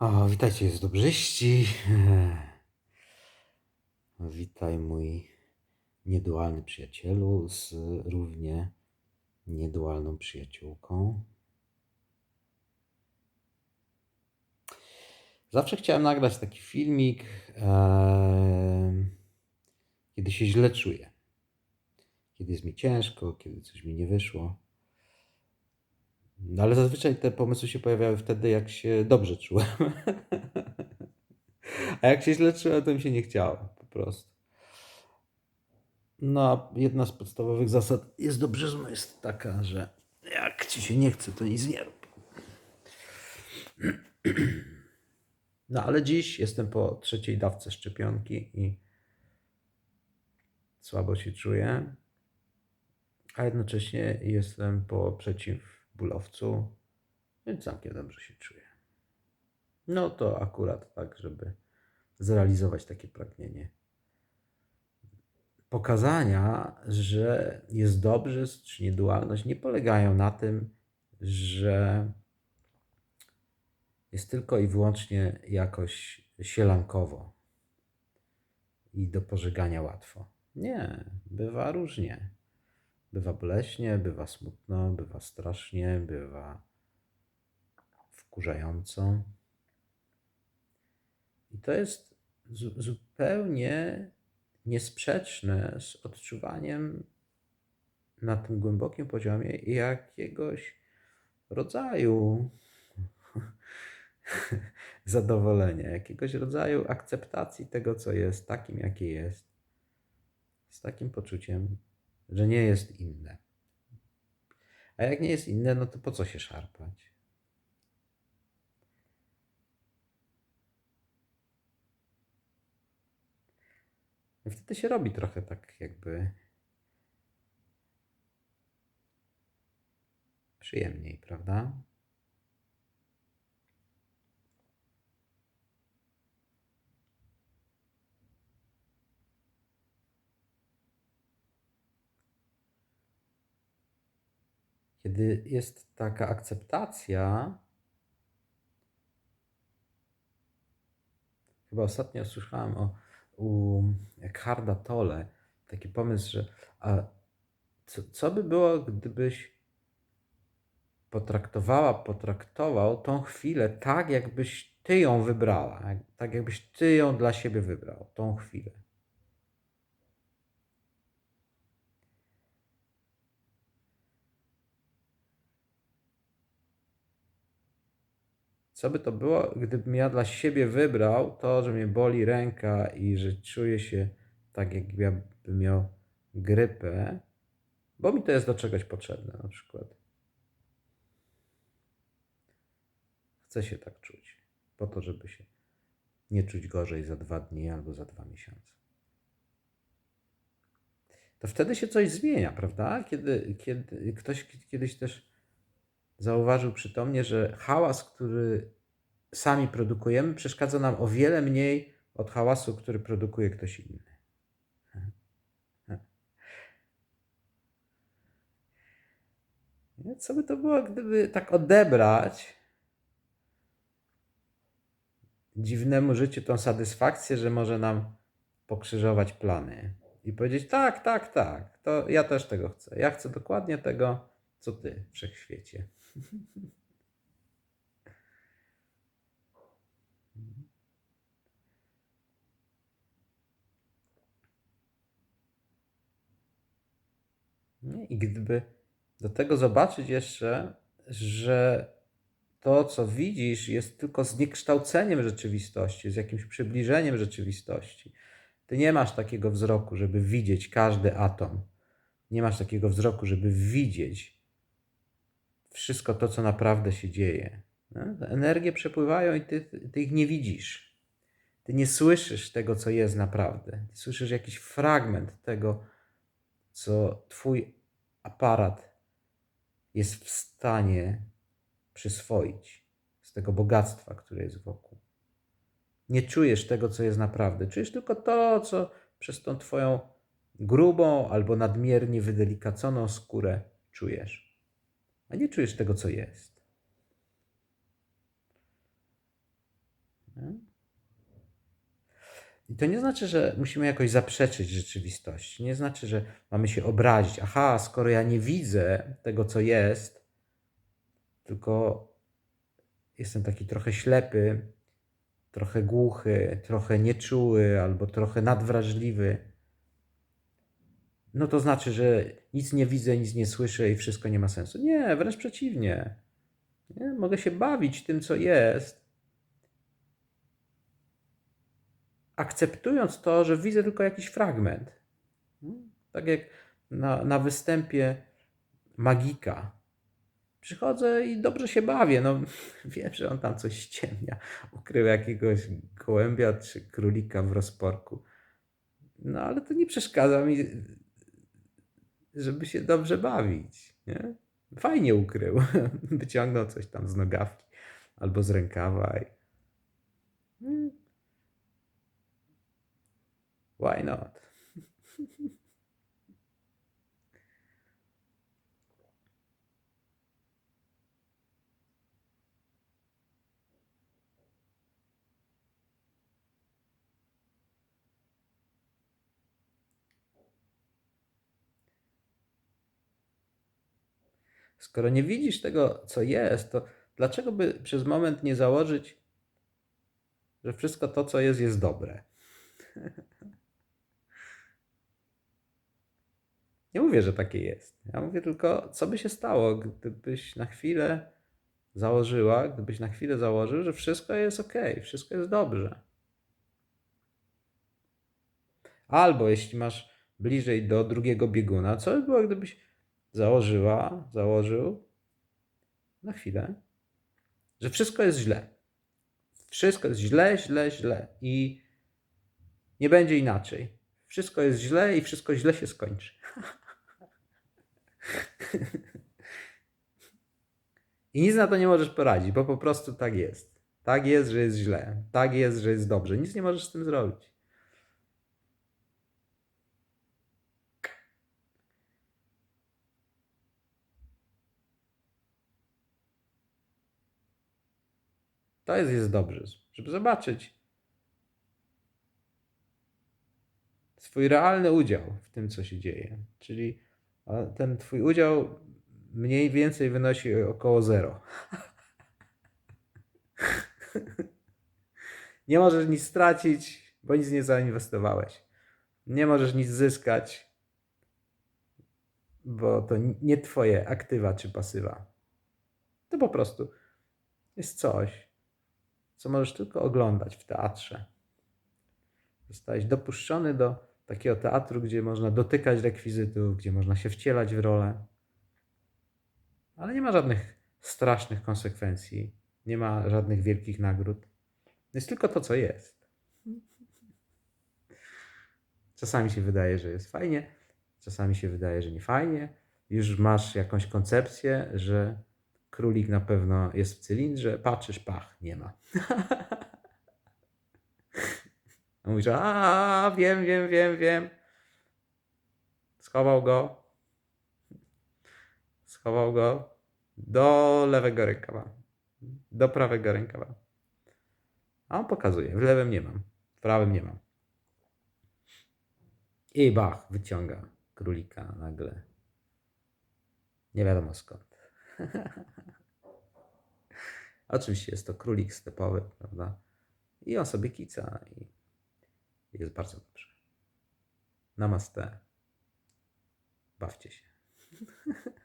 O, witajcie z dobrzyści. Witaj mój niedualny przyjacielu z równie niedualną przyjaciółką. Zawsze chciałem nagrać taki filmik, kiedy się źle czuję. Kiedy jest mi ciężko, kiedy coś mi nie wyszło. No ale zazwyczaj te pomysły się pojawiały wtedy, jak się dobrze czułem. A jak się źle czułem, to mi się nie chciało po prostu. No, a jedna z podstawowych zasad jest dobrzyzmu jest taka, że jak ci się nie chce, to nic nie rób. No ale dziś jestem po trzeciej dawce szczepionki i słabo się czuję, a jednocześnie jestem po przeciwbólowcu, więc całkiem dobrze się czuję. No to akurat tak, żeby zrealizować takie pragnienie. Pokazania, że jest dobrze, czy niedualność, nie polegają na tym, że jest tylko i wyłącznie jakoś sielankowo i do pożegania łatwo. Nie, bywa różnie. Bywa boleśnie, bywa smutno, bywa strasznie, bywa wkurzająco. I to jest zu- zupełnie niesprzeczne z odczuwaniem na tym głębokim poziomie jakiegoś rodzaju zadowolenia, jakiegoś rodzaju akceptacji tego, co jest, takim, jakie jest, z takim poczuciem, że nie jest inne. A jak nie jest inne, no to po co się szarpać? I wtedy się robi trochę tak jakby przyjemniej, prawda? Kiedy jest taka akceptacja, chyba ostatnio słyszałem o u Eckharda Tolle taki pomysł, że a co, co by było, gdybyś potraktowała, potraktował tą chwilę tak, jakbyś ty ją wybrała, tak jakbyś ty ją dla siebie wybrał, tą chwilę. Co by to było, gdybym ja dla siebie wybrał to, że mnie boli ręka i że czuję się tak, jakbym miał grypę, bo mi to jest do czegoś potrzebne na przykład. Chcę się tak czuć, po to, żeby się nie czuć gorzej za dwa dni albo za dwa miesiące. To wtedy się coś zmienia, prawda? Kiedy, kiedy ktoś kiedyś też zauważył przytomnie, że hałas, który sami produkujemy, przeszkadza nam o wiele mniej od hałasu, który produkuje ktoś inny. Co by to było, gdyby tak odebrać dziwnemu życiu tą satysfakcję, że może nam pokrzyżować plany i powiedzieć: tak, tak, tak, to ja też tego chcę. Ja chcę dokładnie tego, co ty, wszechświecie. Nie? I gdyby do tego zobaczyć jeszcze, że to, co widzisz, jest tylko zniekształceniem rzeczywistości, jest jakimś przybliżeniem rzeczywistości. Ty nie masz takiego wzroku, żeby widzieć każdy atom. Nie masz takiego wzroku, żeby widzieć wszystko to, co naprawdę się dzieje. No, energie przepływają i ty, ty ich nie widzisz. Ty nie słyszysz tego, co jest naprawdę. Ty słyszysz jakiś fragment tego, co Twój aparat jest w stanie przyswoić z tego bogactwa, które jest wokół. Nie czujesz tego, co jest naprawdę. Czujesz tylko to, co przez tą Twoją grubą albo nadmiernie wydelicaconą skórę czujesz a nie czujesz tego, co jest. Nie? I to nie znaczy, że musimy jakoś zaprzeczyć rzeczywistości. Nie znaczy, że mamy się obrazić. Aha, skoro ja nie widzę tego, co jest, tylko jestem taki trochę ślepy, trochę głuchy, trochę nieczuły albo trochę nadwrażliwy no to znaczy, że nic nie widzę, nic nie słyszę i wszystko nie ma sensu. Nie, wręcz przeciwnie. Nie? Mogę się bawić tym, co jest, akceptując to, że widzę tylko jakiś fragment. Tak jak na, na występie magika. Przychodzę i dobrze się bawię. No, wiem, że on tam coś ściemnia. Ukrył jakiegoś gołębia czy królika w rozporku. No ale to nie przeszkadza mi, żeby się dobrze bawić. Nie? Fajnie ukrył. Wyciągnął coś tam z nogawki albo z rękawa. I... Hmm. Why not? Skoro nie widzisz tego, co jest, to dlaczego by przez moment nie założyć, że wszystko to, co jest, jest dobre? Nie mówię, że takie jest. Ja mówię tylko, co by się stało, gdybyś na chwilę założyła, gdybyś na chwilę założył, że wszystko jest ok, wszystko jest dobrze. Albo jeśli masz bliżej do drugiego bieguna, co by było, gdybyś założyła, założył na chwilę, że wszystko jest źle. Wszystko jest źle, źle, źle i nie będzie inaczej. Wszystko jest źle i wszystko źle się skończy. I nic na to nie możesz poradzić, bo po prostu tak jest. Tak jest, że jest źle. Tak jest, że jest dobrze. Nic nie możesz z tym zrobić. To jest, jest dobrze, żeby zobaczyć swój realny udział w tym, co się dzieje. Czyli ten twój udział mniej więcej wynosi około zero. nie możesz nic stracić, bo nic nie zainwestowałeś. Nie możesz nic zyskać, bo to nie twoje aktywa czy pasywa. To po prostu jest coś, co możesz tylko oglądać w teatrze. Zostałeś dopuszczony do takiego teatru, gdzie można dotykać rekwizytów, gdzie można się wcielać w rolę. Ale nie ma żadnych strasznych konsekwencji, nie ma żadnych wielkich nagród. Jest tylko to, co jest. Czasami się wydaje, że jest fajnie, czasami się wydaje, że nie fajnie. Już masz jakąś koncepcję, że królik na pewno jest w cylindrze, patrzysz, pach, nie ma. Mówisz, a wiem, wiem, wiem, wiem. Schował go. Schował go do lewego rękawa. Do prawego rękawa. A on pokazuje. W lewym nie mam. W prawym nie mam. I bach, wyciąga królika nagle. Nie wiadomo skąd. Oczywiście jest to królik stepowy, prawda? I on sobie kica i jest bardzo dobrze. Namaste. Bawcie się.